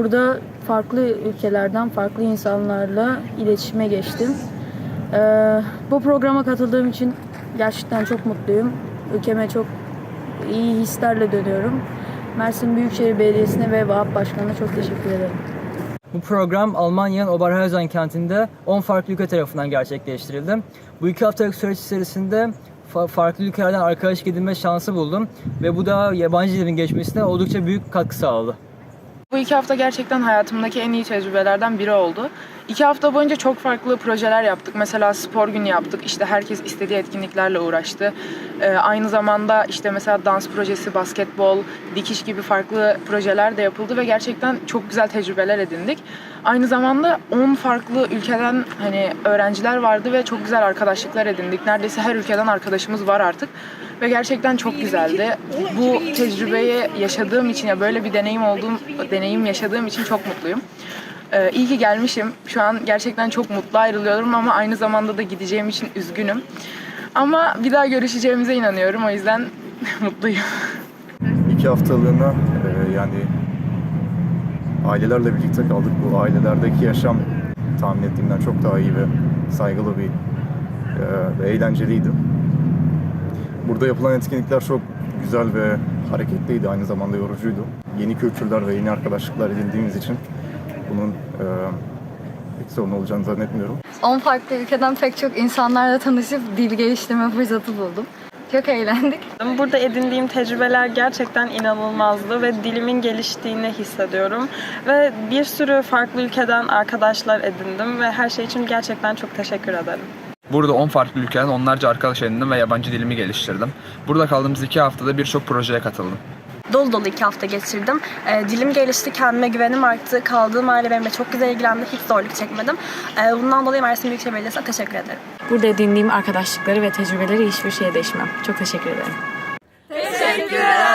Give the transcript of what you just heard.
burada farklı ülkelerden farklı insanlarla iletişime geçtim. Ee, bu programa katıldığım için gerçekten çok mutluyum. Ülkeme çok iyi hislerle dönüyorum. Mersin Büyükşehir Belediyesi'ne ve Vahap Başkanı'na çok teşekkür ederim. Bu program Almanya'nın Oberhausen kentinde 10 farklı ülke tarafından gerçekleştirildi. Bu iki haftalık süreç içerisinde fa- farklı ülkelerden arkadaşlık edinme şansı buldum ve bu da yabancı dilin geçmesine oldukça büyük katkı sağladı. Bu iki hafta gerçekten hayatımdaki en iyi tecrübelerden biri oldu. İki hafta boyunca çok farklı projeler yaptık. Mesela spor günü yaptık. İşte herkes istediği etkinliklerle uğraştı. Ee, aynı zamanda işte mesela dans projesi, basketbol, dikiş gibi farklı projeler de yapıldı ve gerçekten çok güzel tecrübeler edindik. Aynı zamanda 10 farklı ülkeden hani öğrenciler vardı ve çok güzel arkadaşlıklar edindik. Neredeyse her ülkeden arkadaşımız var artık ve gerçekten çok güzeldi. Bu tecrübeyi yaşadığım için ya böyle bir deneyim olduğum deneyim yaşadığım için çok mutluyum. Ee, iyi ki gelmişim. Şu an gerçekten çok mutlu ayrılıyorum ama aynı zamanda da gideceğim için üzgünüm. Ama bir daha görüşeceğimize inanıyorum. O yüzden mutluyum. iki haftalığına e, yani ailelerle birlikte kaldık. Bu ailelerdeki yaşam tahmin ettiğimden çok daha iyi ve saygılı bir e, eğlenceliydi. Burada yapılan etkinlikler çok güzel ve hareketliydi. Aynı zamanda yorucuydu. Yeni kültürler ve yeni arkadaşlıklar edindiğimiz için bunun e, pek sorun olacağını zannetmiyorum. 10 farklı ülkeden pek çok insanlarla tanışıp dil geliştirme fırsatı buldum. Çok eğlendik. Burada edindiğim tecrübeler gerçekten inanılmazdı ve dilimin geliştiğini hissediyorum. Ve bir sürü farklı ülkeden arkadaşlar edindim ve her şey için gerçekten çok teşekkür ederim. Burada 10 farklı ülkeden onlarca arkadaş edindim ve yabancı dilimi geliştirdim. Burada kaldığımız 2 haftada birçok projeye katıldım. dolu dolu iki hafta geçirdim. Ee, dilim gelişti, kendime güvenim arttı. Kaldığım aile benimle çok güzel ilgilendi. Hiç zorluk çekmedim. Ee, bundan dolayı Mersin Büyükşehir Belediyesi'ne teşekkür ederim. Burada edindiğim arkadaşlıkları ve tecrübeleri hiçbir şeye değişmem. Çok teşekkür ederim. Teşekkürler.